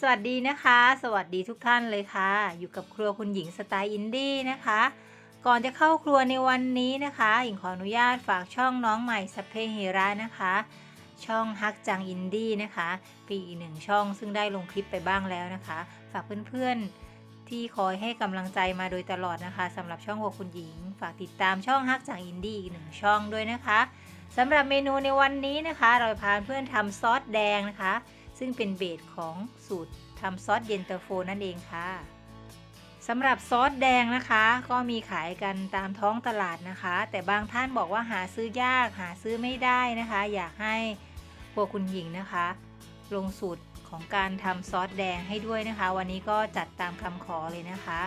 สวัสดีนะคะ สวัสดีทุกท่านเลยค่ะ อยู่กับครัวคุณหญิงสไตล์อินดี้นะคะ ก่อนจะเข้าครัวในวันนี้นะคะหญิงขออนุญาตฝากช่องน้องใหม่สเพเฮระนะคะ ช่องฮักจังอินดี้นะคะป็นอีกหนึ่งช่องซึ่งได้ลงคลิปไปบ้างแล้วนะคะ ฝากเพื่อนๆที่คอยให้กำลังใจมาโดยตลอดนะคะสำหรับช่องครัวคุณหญิง ฝากติดตามช่องฮักจังอินดี้อีกหนึ่งช่องด้วยนะคะสำหรับเมนูในวันนี้นะคะ เราจะพาเพื่อนทำซอสแดงนะคะ ซึ่งเป็นเบสของสูตรทำซอสเย็นตาโฟนั่นเองค่ะสำหรับซอสแดงนะคะ ก็มีขายกันตามท้องตลาดนะคะ แต่บางท่านบอกว่าหาซื้อยากหาซื้อไม่ได้นะคะ อยากให้พวกคุณหญิงนะคะ ลงสูตรของการทำซอสแดงให้ด้วยนะคะ วันนี้ก็จัดตามคำขอเลยนะคะ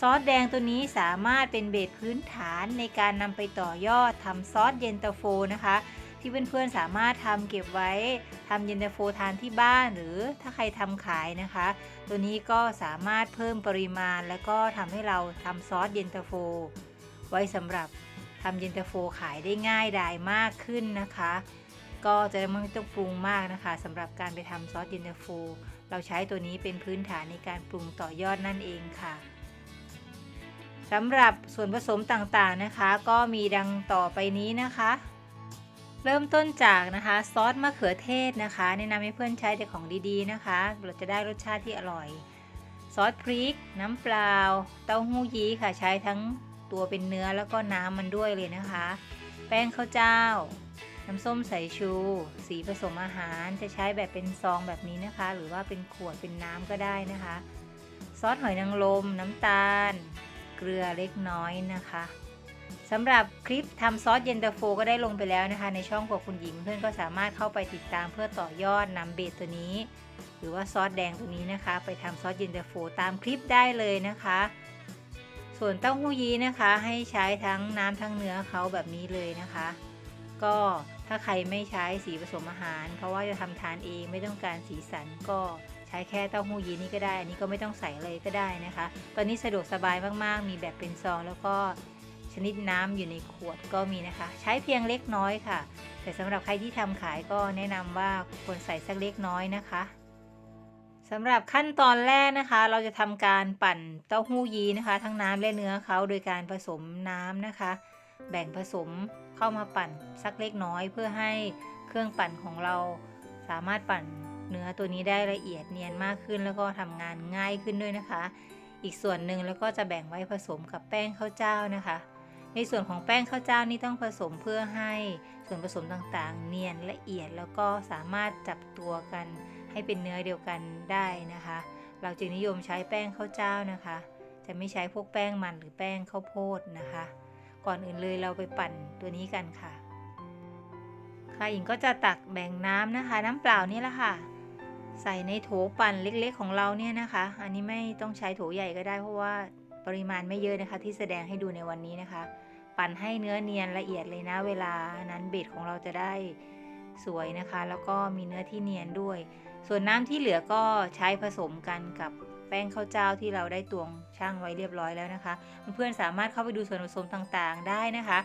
ซอสแดงตัวนี้สามารถเป็นเบสพื้นฐานในการนำไปต่อยอดทำซอสเย็นตาโฟนะคะ ที่เพื่อนๆสามารถทำเก็บไว้ทำเย็นตาโฟทานที่บ้าน หรือถ้าใครทำขายนะคะ ตัวนี้ก็สามารถเพิ่มปริมาณ แล้วก็ทำให้เราทำซอสเย็นตาโฟ ไว้สำหรับทำเย็นตาโฟขายได้ง่ายดายมากขึ้นนะคะ ก็จะไม่ต้องปรุงมากนะคะสำหรับการไปทำซอสเย็นตาโฟ เราใช้ตัวนี้เป็นพื้นฐานในการปรุงต่อยอดนั่นเองค่ะสำหรับส่วนผสมต่างๆนะคะ ก็มีดังต่อไปนี้นะคะ เริ่มต้นจากนะคะซอสมะเขือเทศนะคะแนะนำให้เพื่อนใช้แต่ของดีๆนะคะ เราจะได้รสชาติที่อร่อย ซอสพริก น้ำเปล่า เต้าหู้ยี้ค่ะใช้ทั้งตัวเป็นเนื้อแล้วก็น้ำมันด้วยเลยนะคะ แป้งข้าวเจ้า น้ำส้มสายชู สีผสมอาหารจะใช้แบบเป็นซองแบบนี้นะคะ หรือว่าเป็นขวดเป็นน้ำก็ได้นะคะ ซอสหอยนางรมน้ำตาล เกลือเล็กน้อยนะคะ สำหรับคลิปทำซอสเย็นตาโฟก็ได้ลงไปแล้วนะคะ ในช่องของคุณหญิงเพื่อนก็สามารถเข้าไปติดตามเพื่อต่อยอดนำเบสตัวนี้ หรือว่าซอสแดงตัวนี้นะคะ ไปทำซอสเย็นตาโฟตามคลิปได้เลยนะคะ ส่วนเต้าหู้ยี้นะคะ ให้ใช้ทั้งน้ำทั้งเนื้อเขาแบบนี้เลยนะคะ ก็ถ้าใครไม่ใช้สีผสมอาหาร เพราะว่าจะทำทานเองไม่ต้องการสีสันก็ใช้แค่เต้าหู้ยี้นี่ก็ได้อันนี้ก็ไม่ต้องใส่เลยก็ได้นะคะ ตอนนี้สะดวกสบายมากๆ มีแบบเป็นซองแล้วก็ ชนิดน้ำอยู่ในขวดก็มีนะคะ ใช้เพียงเล็กน้อยค่ะ แต่สำหรับใครที่ทำขายก็แนะนำว่าควรใส่สักเล็กน้อยนะคะสำหรับขั้นตอนแรกนะคะ เราจะทำการปั่นเต้าหู้ยีนะคะ ทั้งน้ำและเนื้อเขาโดยการผสมน้ำนะคะ แบ่งผสมเข้ามาปั่นสักเล็กน้อยเพื่อให้เครื่องปั่นของเราสามารถปั่นเนื้อตัวนี้ได้ละเอียดเนียนมากขึ้น แล้วก็ทำงานง่ายขึ้นด้วยนะคะ อีกส่วนหนึ่งแล้วก็จะแบ่งไว้ผสมกับแป้งข้าวเจ้านะคะ ในส่วนของแป้งข้าวเจ้านี่ต้องผสมเพื่อให้ส่วนผสมต่างๆ เนียนละเอียดแล้วก็สามารถจับตัวกันให้เป็นเนื้อเดียวกันได้นะคะ เราจึงนิยมใช้แป้งข้าวเจ้านะคะ จะไม่ใช้พวกแป้งมันหรือแป้งข้าวโพดนะคะ ก่อนอื่นเลยเราไปปั่นตัวนี้กันค่ะ ค่ะหญิงก็จะตักแบ่งน้ำนะคะ น้ำเปล่านี่แหละค่ะ ใส่ในโถปั่นเล็กๆของเราเนี่ยนะคะ อันนี้ไม่ต้องใช้โถใหญ่ก็ได้เพราะว่า ปริมาณไม่เยอะนะคะ ที่แสดงให้ดูในวันนี้นะคะ ปั่นให้เนื้อเนียนละเอียดเลยนะ เวลานั้นเบ็ดของเราจะได้สวยนะคะ แล้วก็มีเนื้อที่เนียนด้วย ส่วนน้ำที่เหลือก็ใช้ผสมกันกับแป้งข้าวเจ้าที่เราได้ตวงช่างไว้เรียบร้อยแล้วนะคะ เพื่อนๆสามารถเข้าไปดูส่วนผสมต่างๆ ได้นะคะ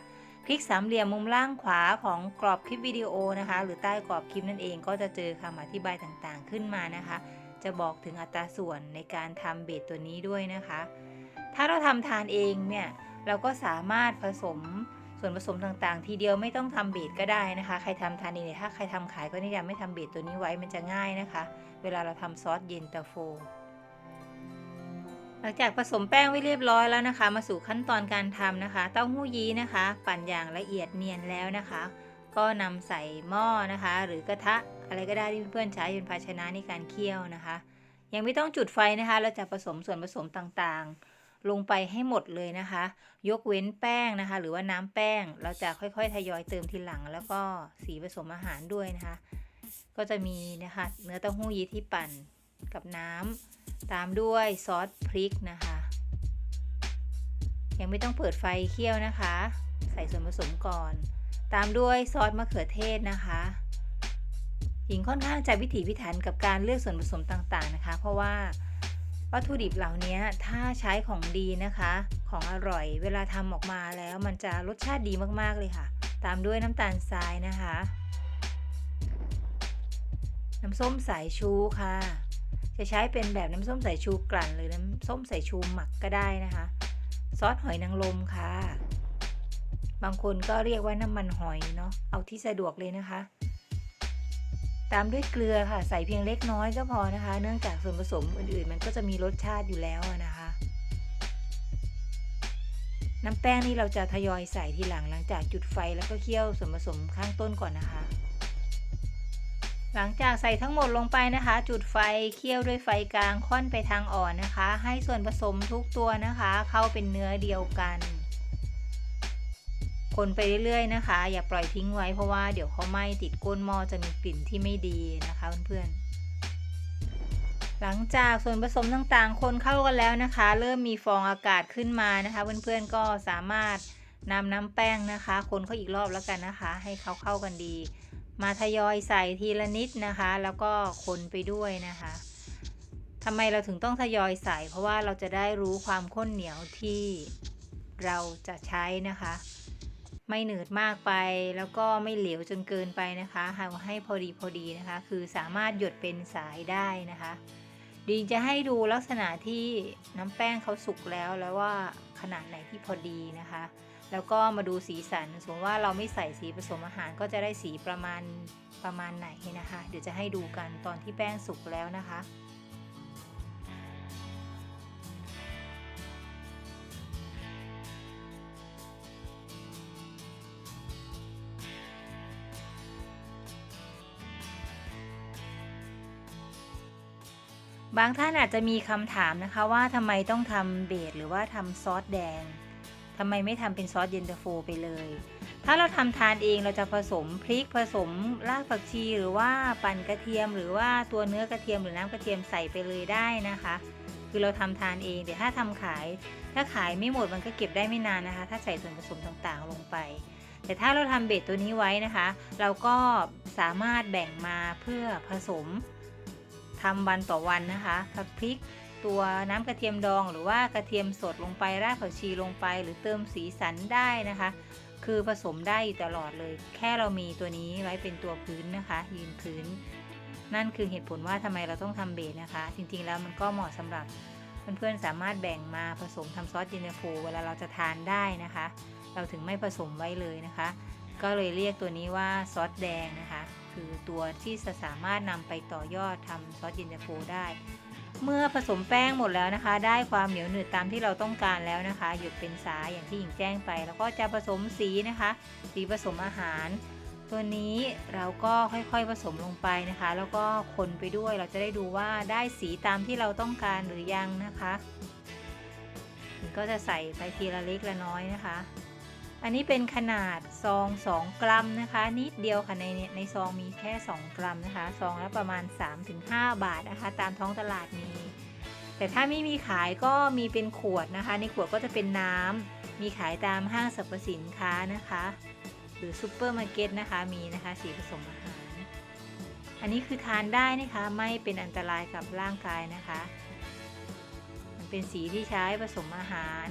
คลิกสามเหลี่ยมมุมล่างขวาของกรอบคลิปวิดีโอนะคะ หรือใต้กรอบคลิปนั่นเองก็จะเจอคำอธิบายต่างๆ ขึ้นมานะคะ จะบอกถึงอัตราส่วนในการทำเบสตัวนี้ด้วยนะคะ ถ้าเราทำทานเองเนี่ยเราก็สามารถผสมส่วนผสมต่างๆ ทีเดียวไม่ต้องทำเบสก็ได้นะคะ ใครทำทานเองเนี่ยถ้าใครทำขายก็แนะนำไม่ทำเบสตัวนี้ไว้มันจะง่ายนะคะ เวลาเราทำซอสเย็นตาโฟ หลังจากผสมแป้งไว้เรียบร้อยแล้วนะคะ มาสู่ขั้นตอนการทำนะคะ เต้าหู้ยี้นะคะ ปั่นอย่างละเอียดเนียนแล้วนะคะ ก็นำใส่หม้อนะคะ หรือกระทะอะไรก็ได้ที่เพื่อนๆใช้เป็นภาชนะในการเคี่ยวนะคะ ยังไม่ต้องจุดไฟนะคะ เราจะผสมส่วนผสมต่างๆ ลงไปให้หมดเลยนะคะ ยกเว้นแป้งนะคะ หรือว่าน้ำแป้งเราจะค่อยๆ ทยอยเติมทีหลัง แล้วก็สีผสมอาหารด้วยนะคะ ก็จะมีนะคะ เนื้อเต้าหู้ยี้ที่ปั่นกับน้ำตามด้วยซอสพริกนะคะ ยังไม่ต้องเปิดไฟเคี่ยวนะคะ ใส่ส่วนผสมก่อน ตามด้วยซอสมะเขือเทศนะคะหญิงค่อนข้างจะวิถีพิถันกับการเลือกส่วนผสมต่างๆนะคะ เพราะว่า วัตถุดิบเหล่านี้ถ้าใช้ของดีนะคะ ของอร่อยเวลาทำออกมาแล้วมันจะรสชาติดีมากๆเลยค่ะ ตามด้วยน้ำตาลทรายนะคะ น้ำส้มสายชูค่ะ จะใช้เป็นแบบน้ำส้มสายชูกลั่น หรือน้ำส้มสายชูหมักก็ได้นะคะ ซอสหอยนางรมค่ะ บางคนก็เรียกว่าน้ำมันหอยเนาะเอาที่สะดวกเลยนะคะ ตามด้วยเกลือค่ะ ใส่เพียงเล็กน้อยก็พอนะคะ เนื่องจากส่วนผสมอื่นๆ มันก็จะมีรสชาติอยู่แล้วนะคะ น้ำแป้งนี่เราจะทยอยใส่ทีหลังหลังจากจุดไฟแล้วก็เคี่ยวส่วนผสมข้างต้นก่อนนะคะ หลังจากใส่ทั้งหมดลงไปนะคะ จุดไฟเคี่ยวด้วยไฟกลางค่อนไปทางอ่อนนะคะ ให้ส่วนผสมทุกตัวนะคะ เข้าเป็นเนื้อเดียวกัน คนไปเรื่อยๆนะคะ อย่าปล่อยทิ้งไว้เพราะว่าเดี๋ยวเขาไหม้ติดก้นหม้อจะมีกลิ่นที่ไม่ดีนะคะเพื่อนๆ หลังจากส่วนผสมต่างๆ คนเข้ากันแล้วนะคะ เริ่มมีฟองอากาศขึ้นมานะคะ เพื่อนๆก็สามารถนำน้ำแป้งนะคะ คนเขาอีกรอบแล้วกันนะคะ ให้เขาเข้ากันดี มาทยอยใส่ทีละนิดนะคะ แล้วก็คนไปด้วยนะคะทำไมเราถึงต้องทยอยใส่ เพราะว่าเราจะได้รู้ความข้นเหนียวที่เราจะใช้นะคะ ไม่เหนืดมากไป แล้วก็ไม่เหลวจนเกินไปนะคะเอาให้พอดีพอดีนะคะ คือสามารถหยดเป็นสายได้นะคะดีจะให้ดูลักษณะที่น้ำแป้งเขาสุกแล้วแล้วว่าขนาดไหนที่พอดีนะคะ แล้วก็มาดูสีสันสมมติว่าเราไม่ใส่สีผสมอาหารก็จะได้สีประมาณประมาณไหนนะคะ เดี๋ยวจะให้ดูกันตอนที่แป้งสุกแล้วนะคะ บางท่านอาจจะมีคำถามนะคะว่าทำไมต้องทำเบสหรือว่าทำซอสแดงทำไมไม่ทำเป็นซอสเย็นตาโฟไปเลย ถ้าเราทำทานเองเราจะผสมพริกผสมรากผักชี หรือว่าปั่นกระเทียม หรือว่าตัวเนื้อกระเทียมหรือน้ำกระเทียมใส่ไปเลยได้นะคะ คือเราทำทานเองเดี๋ยวถ้าทำขาย ถ้าขายไม่หมดมันก็เก็บได้ไม่นานนะคะ ถ้าใส่ส่วนผสมต่างๆลงไปแต่ถ้าเราทำเบสตัวนี้ไว้นะคะ เราก็สามารถแบ่งมาเพื่อผสม ทำวันต่อวันนะคะผักพริกตัวน้ำกระเทียมดอง หรือว่ากระเทียมสดลงไปรากผักชีลงไป หรือเติมสีสันได้นะคะ คือผสมได้อยู่ตลอดเลย แค่เรามีตัวนี้ไว้เป็นตัวพื้นนะคะ ยืนพื้น นั่นคือเหตุผลว่าทำไมเราต้องทำเบสนะคะ จริงๆแล้วมันก็เหมาะสำหรับเพื่อนๆสามารถแบ่งมาผสมทำซอสเย็นตาโฟเวลาเราจะทานได้นะคะ เราถึงไม่ผสมไว้เลยนะคะ ก็เลยเรียกตัวนี้ว่าซอสแดงนะคะ คือตัวที่จะสามารถนำไปต่อยอดทำซอสเย็นตาโฟได้ เมื่อผสมแป้งหมดแล้วนะคะ ได้ความเหนียวหนืดตามที่เราต้องการแล้วนะคะ หยุดเป็นสายอย่างที่หญิงแจ้งไป แล้วก็จะผสมสีนะคะ สีผสมอาหาร ตัวนี้เราก็ค่อยๆผสมลงไปนะคะ แล้วก็คนไปด้วยเราจะได้ดูว่าได้สีตามที่เราต้องการหรือยังนะคะก็จะใส่ไปทีละเล็กละน้อยนะคะ อันนี้เป็นขนาดซอง 2 กรัมนะคะ นิดเดียวค่ะในในซองมีแค่ 2 กรัมนะคะซองละประมาณ 3-5 บาทนะคะ ตามท้องตลาดมีแต่ถ้าไม่มีขายก็มีเป็นขวดนะคะ ในขวดก็จะเป็นน้ำมีขายตามห้างสรรพสินค้านะคะ หรือซูเปอร์มาร์เก็ตนะคะมีนะคะสีผสมอาหาร อันนี้คือทานได้นะคะไม่เป็นอันตรายกับร่างกายนะคะ มันเป็นสีที่ใช้ผสมอาหาร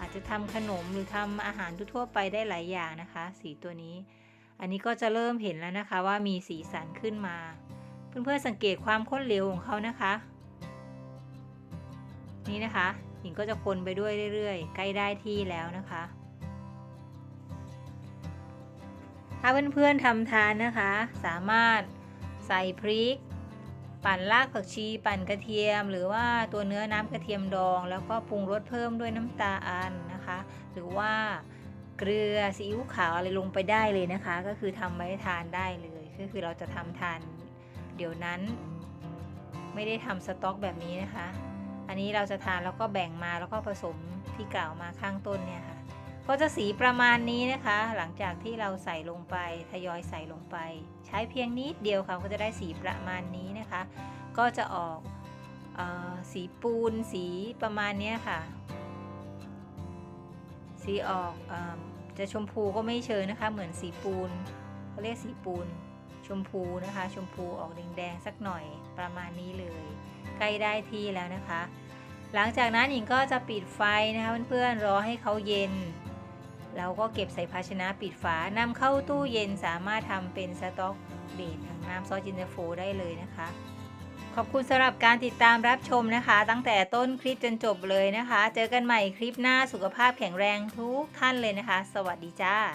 อาจจะทำขนมหรือทำอาหารทั่วไปได้หลายอย่างนะคะ สีตัวนี้ อันนี้ก็จะเริ่มเห็นแล้วนะคะว่ามีสีสันขึ้นมา เพื่อนๆสังเกตความข้นเหลวของเขานะคะ นี่นะคะหญิงก็จะคนไปด้วยเรื่อยๆ ใกล้ได้ที่แล้วนะคะ ถ้าเพื่อนๆทำทานนะคะ สามารถใส่พริก ปั่นรากผักชี ปั่นกระเทียม หรือว่าตัวเนื้อน้ำกระเทียมดอง แล้วก็ปรุงรสเพิ่มด้วยน้ำตาลนะคะ หรือว่าเกลือซีอิ๊วขาวอะไรลงไปได้เลยนะคะ ก็คือทำไว้ทานได้เลยก็คือเราจะทำทานเดี๋ยวนั้น ไม่ได้ทำสต๊อกแบบนี้นะคะ อันนี้เราจะทานแล้วก็แบ่งมาแล้วก็ผสมที่กล่าวมาข้างต้นเนี่ยค่ะ ก็จะสีประมาณนี้นะคะ หลังจากที่เราใส่ลงไปทยอยใส่ลงไป ใช้เพียงนิดเดียวค่ะก็จะได้สีประมาณนี้นะคะ ก็จะออกออสีปูนสีประมาณนี้ค่ะ สีออกออจะชมพูก็ไม่เชิงนะคะ เหมือนสีปูนเขาเรียกสีปูนชมพูนะคะ ชมพูออกแดงๆสักหน่อยประมาณนี้เลย ใกล้ได้ที่แล้วนะคะ หลังจากนั้นหญิงก็จะปิดไฟนะคะเพื่อนๆรอให้เขาเย็น เราก็เก็บใส่ภาชนะปิดฝานำเข้าตู้เย็นสามารถทำเป็นสต็อกเบสทางน้ำซอสจินเตอร์โฟได้เลยนะคะ ขอบคุณสำหรับการติดตามรับชมนะคะ ตั้งแต่ต้นคลิปจนจบเลยนะคะ เจอกันใหม่คลิปหน้าสุขภาพแข็งแรงทุกท่านเลยนะคะ สวัสดีจ้า